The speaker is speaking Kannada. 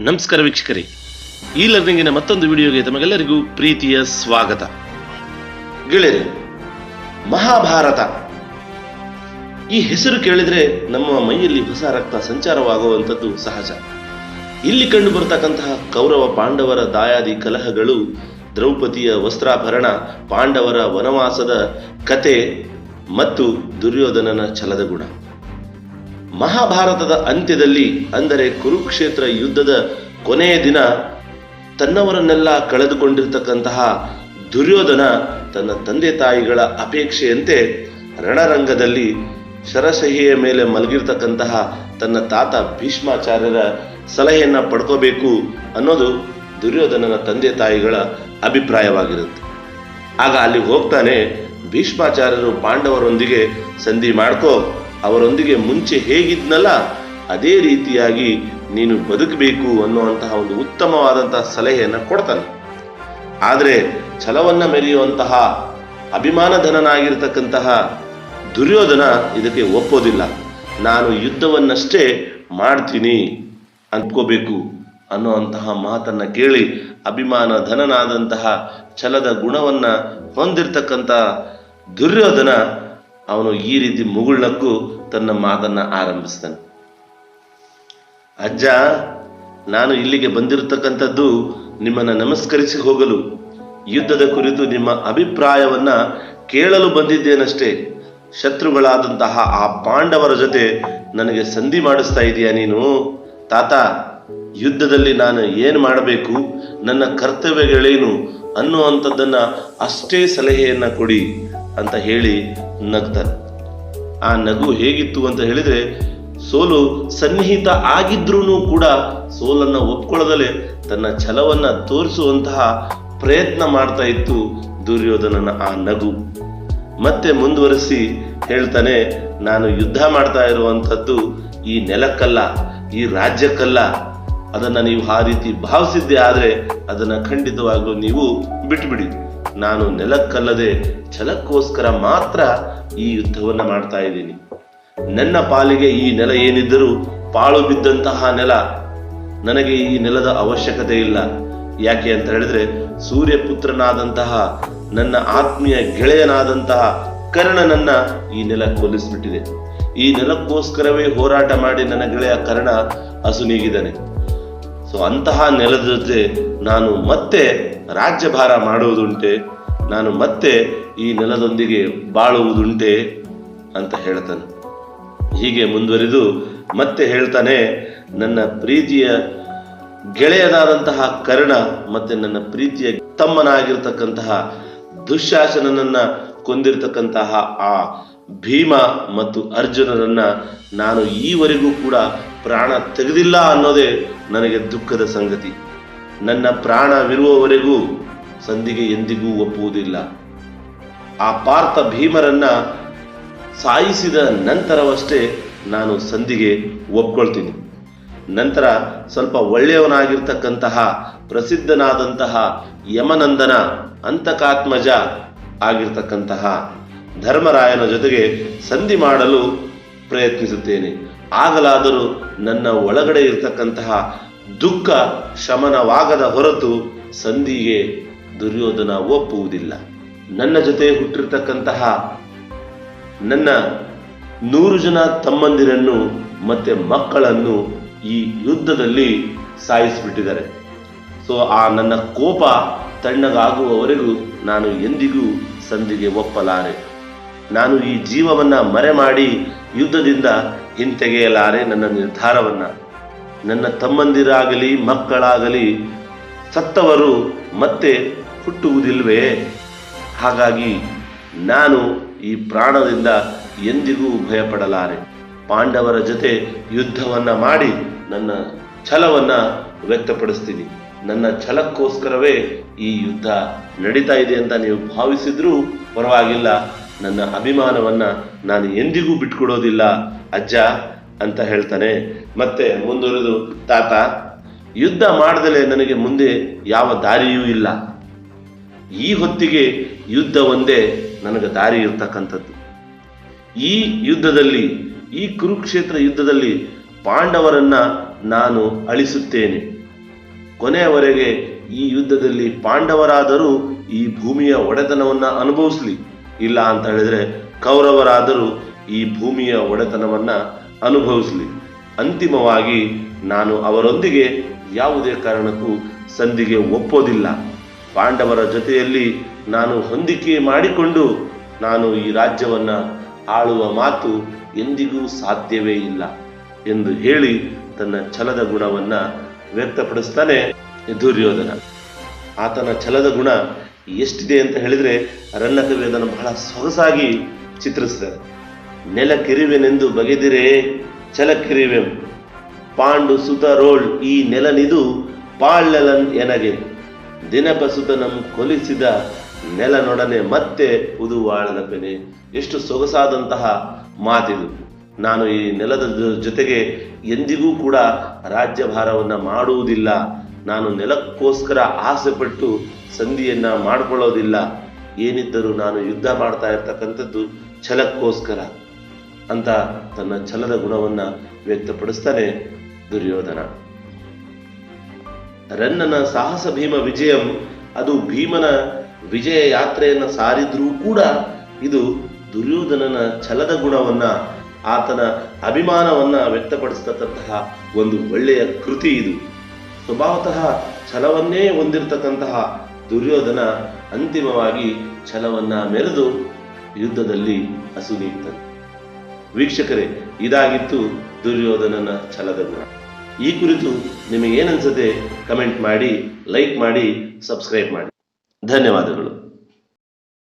ನಮಸ್ಕಾರ ವೀಕ್ಷಕರೇ. ಈ ಲರ್ನಿಂಗಿನ ಮತ್ತೊಂದು ವಿಡಿಯೋಗೆ ತಮಗೆಲ್ಲರಿಗೂ ಪ್ರೀತಿಯ ಸ್ವಾಗತ. ಗೆಳೆಯರು, ಮಹಾಭಾರತ. ಈ ಹೆಸರು ಕೇಳಿದ್ರೆ ನಮ್ಮ ಮೈಯಲ್ಲಿ ಹೊಸ ರಕ್ತ ಸಂಚಾರವಾಗುವಂಥದ್ದು ಸಹಜ. ಇಲ್ಲಿ ಕಂಡು ಬರತಕ್ಕಂತಹ ಕೌರವ ಪಾಂಡವರ ದಾಯಾದಿ ಕಲಹಗಳು, ದ್ರೌಪದಿಯ ವಸ್ತ್ರಾಭರಣ, ಪಾಂಡವರ ವನವಾಸದ ಕತೆ ಮತ್ತು ದುರ್ಯೋಧನನ ಛಲದ ಗುಣ. ಮಹಾಭಾರತದ ಅಂತ್ಯದಲ್ಲಿ, ಅಂದರೆ ಕುರುಕ್ಷೇತ್ರ ಯುದ್ಧದ ಕೊನೆಯ ದಿನ, ತನ್ನವರನ್ನೆಲ್ಲ ಕಳೆದುಕೊಂಡಿರ್ತಕ್ಕಂತಹ ದುರ್ಯೋಧನ ತನ್ನ ತಂದೆ ತಾಯಿಗಳ ಅಪೇಕ್ಷೆಯಂತೆ ರಣರಂಗದಲ್ಲಿ ಶರಸಹಿಯ ಮೇಲೆ ಮಲಗಿರ್ತಕ್ಕಂತಹ ತನ್ನ ತಾತ ಭೀಷ್ಮಾಚಾರ್ಯರ ಸಲಹೆಯನ್ನು ಪಡ್ಕೋಬೇಕು ಅನ್ನೋದು ದುರ್ಯೋಧನನ ತಂದೆ ತಾಯಿಗಳ ಅಭಿಪ್ರಾಯವಾಗಿರುತ್ತೆ. ಆಗ ಅಲ್ಲಿಗೆ ಹೋಗ್ತಾನೆ ಭೀಷ್ಮಾಚಾರ್ಯರು ಪಾಂಡವರೊಂದಿಗೆ ಸಂಧಿ ಮಾಡ್ಕೋ ಅವರೊಂದಿಗೆ ಮುಂಚೆ ಹೇಗಿದ್ನಲ್ಲ, ಅದೇ ರೀತಿಯಾಗಿ ನೀನು ಬದುಕಬೇಕು ಅನ್ನುವಂತಹ ಒಂದು ಉತ್ತಮವಾದಂತಹ ಸಲಹೆಯನ್ನು ಕೊಡ್ತಾನೆ. ಆದರೆ ಛಲವನ್ನು ಮೆರೆಯುವಂತಹ ಅಭಿಮಾನಧನನಾಗಿರ್ತಕ್ಕಂತಹ ದುರ್ಯೋಧನ ಇದಕ್ಕೆ ಒಪ್ಪೋದಿಲ್ಲ. ನಾನು ಯುದ್ಧವನ್ನಷ್ಟೇ ಮಾಡ್ತೀನಿ ಅಂದ್ಕೋಬೇಕು ಅನ್ನುವಂತಹ ಮಾತನ್ನು ಕೇಳಿ ಅಭಿಮಾನ ಧನನಾದಂತಹ ಛಲದ ಗುಣವನ್ನು ಹೊಂದಿರತಕ್ಕಂಥ ದುರ್ಯೋಧನ ಅವನು ಈ ರೀತಿ ಮುಗುಳ್ನಕ್ಕೂ ತನ್ನ ಮಾತನ್ನ ಆರಂಭಿಸ್ತಾನೆ. ಅಜ್ಜ, ನಾನು ಇಲ್ಲಿಗೆ ಬಂದಿರತಕ್ಕಂಥದ್ದು ನಿಮ್ಮನ್ನ ನಮಸ್ಕರಿಸಿ ಹೋಗಲು. ಯುದ್ಧದ ಕುರಿತು ನಿಮ್ಮ ಅಭಿಪ್ರಾಯವನ್ನ ಕೇಳಲು ಬಂದಿದ್ದೇನಷ್ಟೇ. ಶತ್ರುಗಳಾದಂತಹ ಆ ಪಾಂಡವರ ಜೊತೆ ನನಗೆ ಸಂಧಿ ಮಾಡಿಸ್ತಾ ಇದೀಯ ನೀನು? ತಾತ, ಯುದ್ಧದಲ್ಲಿ ನಾನು ಏನು ಮಾಡಬೇಕು? ನನ್ನ ಕರ್ತವ್ಯಗಳೇನು? ಅನ್ನುವಂಥದ್ದನ್ನ ಅಷ್ಟೇ ಸಲಹೆಯನ್ನ ಕೊಡಿ ಅಂತ ಹೇಳಿ ನಗ್ತಾನೆ ಆ ನಗು ಹೇಗಿತ್ತು ಅಂತ ಹೇಳಿದ್ರೆ, ಸೋಲು ಸನ್ನಿಹಿತ ಆಗಿದ್ರೂ ಕೂಡ ಸೋಲನ್ನ ಒಪ್ಕೊಳ್ಳದಲೆ ತನ್ನ ಛಲವನ್ನು ತೋರಿಸುವಂತಹ ಪ್ರಯತ್ನ ಮಾಡ್ತಾ ಇತ್ತು ದುರ್ಯೋಧನನ ಆ ನಗು. ಮತ್ತೆ ಮುಂದುವರಿಸಿ ಹೇಳ್ತಾನೆ, ನಾನು ಯುದ್ಧ ಮಾಡ್ತಾ ಇರುವಂಥದ್ದು ಈ ನೆಲಕ್ಕಲ್ಲ, ಈ ರಾಜ್ಯಕ್ಕಲ್ಲ. ಅದನ್ನು ನೀವು ಆ ರೀತಿ ಭಾವಿಸಿದ್ದೆ ಆದರೆ ಅದನ್ನು ಖಂಡಿತವಾಗ್ಲೂ ನೀವು ಬಿಟ್ಬಿಡಿ. ನಾನು ನೆಲಕ್ಕಲ್ಲದೆ ಛಲಕ್ಕೋಸ್ಕರ ಮಾತ್ರ ಈ ಯುದ್ಧವನ್ನ ಮಾಡ್ತಾ ಇದ್ದೀನಿ. ನನ್ನ ಪಾಲಿಗೆ ಈ ನೆಲ ಏನಿದ್ದರೂ ಪಾಳು ಬಿದ್ದಂತಹ ನೆಲ. ನನಗೆ ಈ ನೆಲದ ಅವಶ್ಯಕತೆ ಇಲ್ಲ. ಯಾಕೆ ಅಂತ ಹೇಳಿದ್ರೆ ಸೂರ್ಯಪುತ್ರನಾದಂತಹ ನನ್ನ ಆತ್ಮೀಯ ಗೆಳೆಯನಾದಂತಹ ಕರ್ಣನನ್ನ ಈ ನೆಲ ಕೊಲ್ಲಿಸ್ಬಿಟ್ಟಿದೆ. ಈ ನೆಲಕ್ಕೋಸ್ಕರವೇ ಹೋರಾಟ ಮಾಡಿ ನನ್ನ ಗೆಳೆಯ ಕರ್ಣ ಅಸುನೀಗಿದ್ದಾನೆ ಸೊ ಅಂತಹ ನೆಲದ ಜೊತೆ ನಾನು ಮತ್ತೆ ರಾಜ್ಯಭಾರ ಮಾಡುವುದುಂಟೆ, ನಾನು ಮತ್ತೆ ಈ ನೆಲದೊಂದಿಗೆ ಬಾಳುವುದುಂಟೆ ಅಂತ ಹೇಳ್ತಾನೆ. ಹೀಗೆ ಮುಂದುವರಿದು ಮತ್ತೆ ಹೇಳ್ತಾನೆ, ನನ್ನ ಪ್ರೀತಿಯ ಗೆಳೆಯನಾದಂತಹ ಕರ್ಣ ಮತ್ತೆ ನನ್ನ ಪ್ರೀತಿಯ ತಮ್ಮನಾಗಿರ್ತಕ್ಕಂತಹ ದುಶ್ಯಾಸನನನ್ನ ಕೊಂದಿರ್ತಕ್ಕಂತಹ ಆ ಭೀಮ ಮತ್ತು ಅರ್ಜುನರನ್ನ ನಾನು ಈವರೆಗೂ ಕೂಡ ಪ್ರಾಣ ತೆಗೆದಿಲ್ಲ ಅನ್ನೋದೇ ನನಗೆ ದುಃಖದ ಸಂಗತಿ. ನನ್ನ ಪ್ರಾಣವಿರುವವರೆಗೂ ಸಂಧಿಗೆ ಎಂದಿಗೂ ಒಪ್ಪುವುದಿಲ್ಲ. ಆ ಪಾರ್ಥ ಭೀಮರನ್ನ ಸಾಯಿಸಿದ ನಂತರವಷ್ಟೇ ನಾನು ಸಂಧಿಗೆ ಒಪ್ಕೊಳ್ತೀನಿ. ನಂತರ ಸ್ವಲ್ಪ ಒಳ್ಳೆಯವನಾಗಿರ್ತಕ್ಕಂತಹ ಪ್ರಸಿದ್ಧನಾದಂತಹ ಯಮನಂದನ ಅಂತಕಾತ್ಮಜ ಆಗಿರ್ತಕ್ಕಂತಹ ಧರ್ಮರಾಯನ ಜೊತೆಗೆ ಸಂಧಿ ಮಾಡಲು ಪ್ರಯತ್ನಿಸುತ್ತೇನೆ. ಆಗಲಾದರೂ ನನ್ನ ಒಳಗಡೆ ಇರತಕ್ಕಂತಹ ದುಃಖ ಶಮನವಾಗದ ಹೊರತು ಸಂಧಿಗೆ ದುರ್ಯೋಧನ ಒಪ್ಪುವುದಿಲ್ಲ. ನನ್ನ ಜೊತೆ ಹುಟ್ಟಿರ್ತಕ್ಕಂತಹ ನನ್ನ ನೂರು ಜನ ತಮ್ಮಂದಿರನ್ನು ಮತ್ತೆ ಮಕ್ಕಳನ್ನು ಈ ಯುದ್ಧದಲ್ಲಿ ಸಾಯಿಸಿಬಿಟ್ಟಿದ್ದಾರೆ. ಸೊ ಆ ನನ್ನ ಕೋಪ ತಣ್ಣಗಾಗುವವರೆಗೂ ನಾನು ಎಂದಿಗೂ ಸಂಧಿಗೆ ಒಪ್ಪಲಾರೆ. ನಾನು ಈ ಜೀವವನ್ನು ಮರೆ ಮಾಡಿ ಯುದ್ಧದಿಂದ ಹಿಂತೆಗೆಯಲಾರೆ ನನ್ನ ನಿರ್ಧಾರವನ್ನು. ನನ್ನ ತಮ್ಮಂದಿರಾಗಲಿ, ಮಕ್ಕಳಾಗಲಿ, ಸತ್ತವರು ಮತ್ತೆ ಹುಟ್ಟುವುದಿಲ್ವೇ ಹಾಗಾಗಿ ನಾನು ಈ ಪ್ರಾಣದಿಂದ ಎಂದಿಗೂ ಭಯಪಡಲಾರೆ. ಪಾಂಡವರ ಜೊತೆ ಯುದ್ಧವನ್ನು ಮಾಡಿ ನನ್ನ ಛಲವನ್ನು ವ್ಯಕ್ತಪಡಿಸ್ತೀನಿ. ನನ್ನ ಛಲಕ್ಕೋಸ್ಕರವೇ ಈ ಯುದ್ಧ ನಡೀತಾ ಇದೆ ಅಂತ ನೀವು ಭಾವಿಸಿದ್ರೂ ಪರವಾಗಿಲ್ಲ. ನನ್ನ ಅಭಿಮಾನವನ್ನು ನಾನು ಎಂದಿಗೂ ಬಿಟ್ಕೊಡೋದಿಲ್ಲ, ಅಜ್ಜ ಅಂತ ಹೇಳ್ತಾನೆ. ಮತ್ತೆ ಮುಂದುವರೆದು, ತಾತ, ಯುದ್ಧ ಮಾಡದಲೆ ನನಗೆ ಮುಂದೆ ಯಾವ ದಾರಿಯೂ ಇಲ್ಲ. ಈ ಹೊತ್ತಿಗೆ ಯುದ್ಧ ಒಂದೇ ನನಗೆ ದಾರಿ ಇರ್ತಕ್ಕಂಥದ್ದು. ಈ ಯುದ್ಧದಲ್ಲಿ, ಈ ಕುರುಕ್ಷೇತ್ರ ಯುದ್ಧದಲ್ಲಿ ಪಾಂಡವರನ್ನು ನಾನು ಅಳಿಸುತ್ತೇನೆ. ಕೊನೆಯವರೆಗೆ ಈ ಯುದ್ಧದಲ್ಲಿ ಪಾಂಡವರಾದರೂ ಈ ಭೂಮಿಯ ಒಡೆತನವನ್ನು ಅನುಭವಿಸ್ಲಿ. ಇಲ್ಲ ಅಂತ ಹೇಳಿದ್ರೆ ಕೌರವರಾದರೂ ಈ ಭೂಮಿಯ ಒಡೆತನವನ್ನ ಅನುಭವಿಸಲಿ. ಅಂತಿಮವಾಗಿ ನಾನು ಅವರೊಂದಿಗೆ ಯಾವುದೇ ಕಾರಣಕ್ಕೂ ಸಂಧಿಗೆ ಒಪ್ಪೋದಿಲ್ಲ. ಪಾಂಡವರ ಜೊತೆಯಲ್ಲಿ ನಾನು ಹೊಂದಿಕೆ ಮಾಡಿಕೊಂಡು ನಾನು ಈ ರಾಜ್ಯವನ್ನ ಆಳುವ ಮಾತು ಎಂದಿಗೂ ಸಾಧ್ಯವೇ ಇಲ್ಲ ಎಂದು ಹೇಳಿ ತನ್ನ ಛಲದ ಗುಣವನ್ನ ವ್ಯಕ್ತಪಡಿಸ್ತಾನೆ ದುರ್ಯೋಧನ. ಆತನ ಛಲದ ಗುಣ ಎಷ್ಟಿದೆ ಅಂತ ಹೇಳಿದ್ರೆ ರನ್ನಕವಿ ಅದನ್ನು ಬಹಳ ಸೊಗಸಾಗಿ ಚಿತ್ರಿಸ್ತಾರೆ ನೆಲ ಕೆರಿವೆನೆಂದು ಬಗೆದಿರೆ ಛಲ ಕೆರಿವೆಂ, ಪಾಂಡು ಸುತ ರೋಳ್ ಈ ನೆಲನಿದು ಪಾಳ್ಳಲನ್ ಎನಗೆ. ದಿನಪಸುತನಂ ಕೊಲಿಸಿದ ನೆಲನೊಡನೆ ಮತ್ತೆ ಉದುವಾಳದ ಪೆನೆ. ಎಷ್ಟು ಸೊಗಸಾದಂತಹ ಮಾತಿದು. ನಾನು ಈ ನೆಲದ ಜೊತೆಗೆ ಎಂದಿಗೂ ಕೂಡ ರಾಜ್ಯಭಾರವನ್ನು ಮಾಡುವುದಿಲ್ಲ. ನಾನು ನೆಲಕ್ಕೋಸ್ಕರ ಆಸೆಪಟ್ಟು ಸಂಧಿಯನ್ನು ಮಾಡ್ಕೊಳ್ಳೋದಿಲ್ಲ. ಏನಿದ್ದರೂ ನಾನು ಯುದ್ಧ ಮಾಡ್ತಾ ಇರ್ತಕ್ಕಂಥದ್ದು ಛಲಕ್ಕೋಸ್ಕರ ಅಂತ ತನ್ನ ಛಲದ ಗುಣವನ್ನು ವ್ಯಕ್ತಪಡಿಸ್ತಾನೆ ದುರ್ಯೋಧನ. ರನ್ನನ ಸಾಹಸ ಭೀಮ ವಿಜಯಂ, ಅದು ಭೀಮನ ವಿಜಯ ಯಾತ್ರೆಯನ್ನು ಸಾರಿದ್ರೂ ಕೂಡ ಇದು ದುರ್ಯೋಧನನ ಛಲದ ಗುಣವನ್ನ, ಆತನ ಅಭಿಮಾನವನ್ನ ವ್ಯಕ್ತಪಡಿಸ್ತಕ್ಕಂತಹ ಒಂದು ಒಳ್ಳೆಯ ಕೃತಿ ಇದು. ಸ್ವಭಾವತಃ ಛಲವನ್ನೇ ಹೊಂದಿರತಕ್ಕಂತಹ ದುರ್ಯೋಧನ ಅಂತಿಮವಾಗಿ ಛಲವನ್ನ ಮೆರೆದು ಯುದ್ಧದಲ್ಲಿ ಅಸುನೀಗ್ತಾನೆ ವೀಕ್ಷಕರೇ, ಇದಾಗಿತ್ತು ದುರ್ಯೋಧನನ ಛಲದ ಗುಣ. ಈ ಕುರಿತು ನಿಮಗೆ ಏನನ್ಸುತ್ತೆ ಕಮೆಂಟ್ ಮಾಡಿ, ಲೈಕ್ ಮಾಡಿ, ಸಬ್ಸ್ಕ್ರೈಬ್ ಮಾಡಿ. ಧನ್ಯವಾದಗಳು.